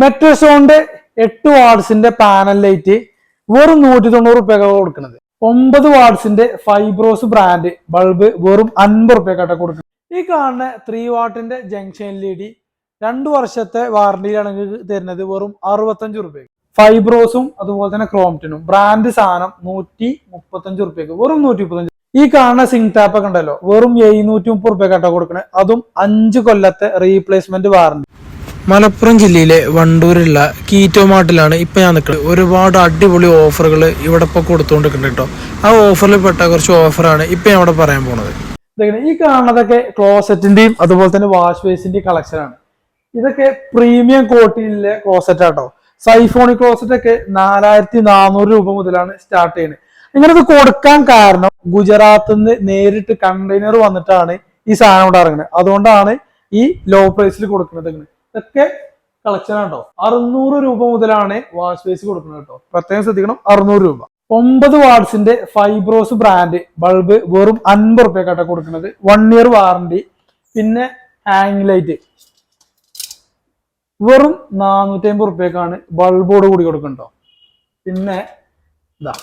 മെട്രോസോണിന്റെ എട്ട് വാട്സിന്റെ panel light വെറും നൂറ്റി തൊണ്ണൂറ് റുപ്യൊക്കെ കൊടുക്കുന്നത്. ഒമ്പത് വാട്സിന്റെ ഫൈബ്രോസ് ബ്രാൻഡ് ബൾബ് വെറും അൻപത് റുപ്യൊക്കെ കൊടുക്കുന്നത്. ഈ കാണുന്ന ത്രീ വാട്ടിന്റെ ജംഗ്ഷൻ എൽ ഇ ഡി രണ്ടു വർഷത്തെ വാറണ്ടിയിലാണ് തരുന്നത് വെറും അറുപത്തഞ്ച് റുപ്യക്ക്. ഫൈബ്രോസും അതുപോലെ തന്നെ ക്രോംറ്റിനും ബ്രാൻഡ് സാധനം നൂറ്റി മുപ്പത്തഞ്ച് റുപ്യക്ക്. വെറും നൂറ്റി മുപ്പത്തഞ്ച് ഈ കാണുന്ന സിങ് ടാപ്പ് ഒക്കെ ഉണ്ടല്ലോ വെറും എഴുന്നൂറ്റി മുപ്പത് റുപ്യക്കാട്ടോ കൊടുക്കണേ. അതും അഞ്ച് കൊല്ലത്തെ റീപ്ലേസ്മെന്റ് വാറണ്ടി മലപ്പുറം ജില്ലയിലെ വണ്ടൂരുള്ള കീറ്റോ മാർട്ടിലാണ് ഇപ്പൊ ഞാൻ നിൽക്കുന്നത് ഒരുപാട് അടിപൊളി ഓഫറുകൾ ഇവിടെ ഇപ്പോൾ കൊടുത്തുകൊണ്ടിരിക്കുന്നുണ്ട് കേട്ടോ. ആ ഓഫറിൽ പെട്ട കുറച്ച് ഓഫറാണ് ഇപ്പൊ ഞാൻ ഇവിടെ പറയാൻ പോണത്. ഈ കാണുന്നതൊക്കെ ക്ലോസറ്റിന്റെയും അതുപോലെ തന്നെ വാഷ് ബേസിന്റെയും കളക്ഷൻ ആണ്. ഇതൊക്കെ പ്രീമിയം ക്വാളിറ്റിയിലെ ക്ലോസറ്റ് ആട്ടോ സൈഫോണി ക്ലോസറ്റ് ഒക്കെ നാലായിരത്തി നാനൂറ് രൂപ മുതലാണ് സ്റ്റാർട്ട് ചെയ്യുന്നത് ഇങ്ങനെ കൊടുക്കാൻ കാരണം ഗുജറാത്തിൽ നിന്ന് നേരിട്ട് കണ്ടെയ്നർ വന്നിട്ടാണ് ഈ സാധനം ഇവിടെ ഇറങ്ങുന്നത് അതുകൊണ്ടാണ് ഈ ലോ പ്രൈസിൽ കൊടുക്കുന്നത് ഇങ്ങനെ. ഇതൊക്കെ കളക്ഷൻ ആണോ അറുന്നൂറ് രൂപ മുതലാണ് വാഷ് ബേസ് കൊടുക്കുന്നത് കേട്ടോ പ്രത്യേകം ശ്രദ്ധിക്കണം അറുന്നൂറ് രൂപ. ഒമ്പത് വാട്സിന്റെ ഫൈബ്രോസ് ബ്രാൻഡ് ബൾബ് വെറും അൻപത് റുപ്യക്കാട്ടോ കൊടുക്കുന്നത്. വൺ ഇയർ വാറണ്ടി പിന്നെ ഹാങ് ലൈറ്റ് വെറും നാനൂറ്റി അമ്പത് റുപ്യക്കാണ് ബൾബോട് കൂടി കൊടുക്കണ്ടോ പിന്നെ ഇതാ.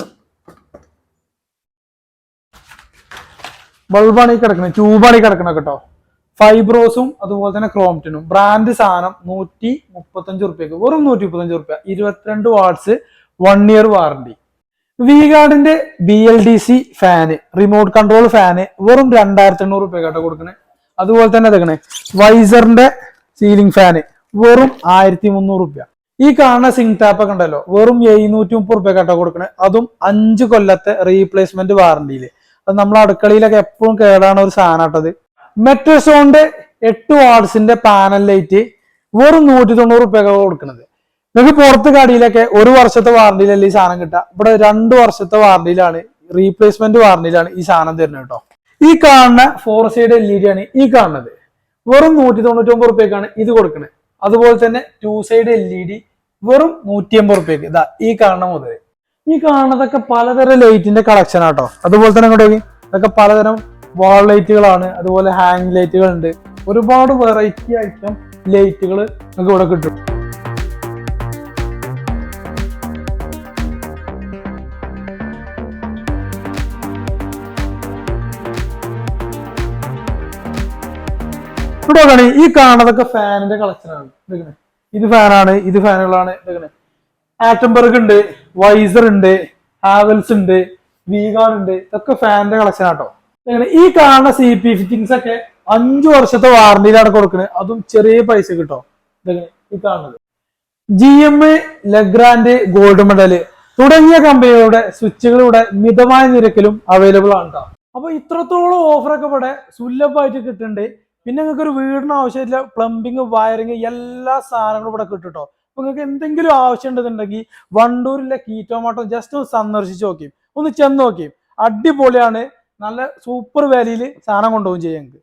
ബൾബാണ് ഈ കിടക്കുന്നത് ട്യൂബാണ് ഈ കിടക്കുന്നത് കേട്ടോ ഫൈബ്രോസും അതുപോലെ തന്നെ ക്രോംറ്റിനും ബ്രാൻഡ് സാധനം നൂറ്റി മുപ്പത്തഞ്ച് റുപ്യക്ക് വെറും നൂറ്റി മുപ്പത്തഞ്ച് റുപ്യ ഇരുപത്തിരണ്ട് watts one year warranty V ഗാർഡിന്റെ B L D C fan remote control fan വെറും രണ്ടായിരത്തി എണ്ണൂറ് റുപ്യ കേട്ടോ കൊടുക്കണേ. അതുപോലെ തന്നെ എടുക്കണേ വൈസറിന്റെ സീലിംഗ് ഫാന് വെറും ആയിരത്തി മുന്നൂറ് റുപ്യ ഈ കാണുന്ന സിങ് ടാപ്പ് ഒക്കെ ഉണ്ടല്ലോ വെറും എഴുന്നൂറ്റി മുപ്പത് റുപ്യ കേട്ടോ കൊടുക്കണേ. അതും അഞ്ച് കൊല്ലത്തെ റീപ്ലേസ്മെന്റ് വാറണ്ടിയിൽ അത് നമ്മളെ അടുക്കളയിലൊക്കെ എപ്പോഴും കേടാണ് ഒരു സാധനം കേട്ടത് മെട്രോസോണിന്റെ എട്ട് വാട്സിന്റെ പാനൽ ലൈറ്റ് വെറും നൂറ്റി തൊണ്ണൂറ് റുപ്യൊക്കെ കൊടുക്കുന്നത് നിങ്ങൾക്ക് പുറത്ത് കടയിലൊക്കെ ഒരു വർഷത്തെ വാറണ്ടിയിലല്ല ഈ സാധനം കിട്ടുക? ഇവിടെ രണ്ട് വർഷത്തെ വാറണ്ടിയിലാണ് റീപ്ലേസ്മെന്റ് വാറണ്ടിയിലാണ് ഈ സാധനം തരുന്നത് കേട്ടോ. ഈ കാണുന്ന four side L E D ആണ് ഈ കാണുന്നത്. വെറും നൂറ്റി തൊണ്ണൂറ്റി ഒമ്പത് റുപ്യക്കാണ് ഇത് കൊടുക്കുന്നത് അതുപോലെ തന്നെ two side L E D വെറും നൂറ്റി അമ്പത് റുപ്യക്ക്. ഇതാ ഈ കാണുന്ന മുതൽ ഈ കാണുന്നതൊക്കെ പലതരം ലൈറ്റിന്റെ കളക്ഷൻ ആട്ടോ അതുപോലെ തന്നെ ഇങ്ങോട്ട് നോക്കി ഇതൊക്കെ പലതരം വാൾ ലൈറ്റുകളാണ് അതുപോലെ ഹാങ് ലൈറ്റുകൾ ഉണ്ട് ഒരുപാട് വെറൈറ്റി ഐറ്റം ലൈറ്റുകൾ നമുക്ക് ഇവിടെ കിട്ടും. ഇവിടെ നോക്കണേ ഈ കാണുന്നതൊക്കെ ഫാനിന്റെ കളക്ഷൻ ആണ്. ഇതൊക്കെ ഇത് ഫാനാണ് ഇത് ഫാനുകളാണ് ഇതൊക്കെ ആറ്റംബർഗ് ഉണ്ട് വൈസർ ഉണ്ട് ഹാവൽസ് ഉണ്ട് വീഗാൻ ഉണ്ട് ഇതൊക്കെ ഫാനിന്റെ കളക്ഷൻ ആട്ടോ. ഈ കാണുന്ന സി പി ഫിറ്റിംഗ്സ് ഒക്കെ അഞ്ചു വർഷത്തെ വാറണ്ടിയിലാണ് കൊടുക്കുന്നത് അതും ചെറിയ പൈസ കിട്ടോ. ഈ കാണുന്നത്. G M Legrand gold medal തുടങ്ങിയ കമ്പനികളുടെ സ്വിച്ചുകൾ ഇവിടെ മിതമായ നിരക്കിലും അവൈലബിൾ ആണ് കേട്ടോ അപ്പൊ ഇത്രത്തോളം ഓഫറൊക്കെ ഇവിടെ സുലഭമായിട്ട് കിട്ടുന്നുണ്ട്. പിന്നെ നിങ്ങൾക്ക് ഒരു വീടിന് ആവശ്യമില്ല പ്ലംബിങ് വയറിങ് എല്ലാ സാധനങ്ങളും ഇവിടെ കിട്ടും കേട്ടോ അപ്പൊ നിങ്ങൾക്ക് എന്തെങ്കിലും ആവശ്യം ഉണ്ടെന്നുണ്ടെങ്കിൽ വണ്ടൂരിലെ കീറ്റോമാട്ടോ ജസ്റ്റ് ഒന്ന് സന്ദർശിച്ച് നോക്കി ഒന്ന് ചെന്ന് നോക്കി അടിപൊളിയാണ്. നല്ല സൂപ്പർ വാലിയിൽ സാധനം കൊണ്ടുപോകും ചെയ്യാം നിങ്ങൾക്ക്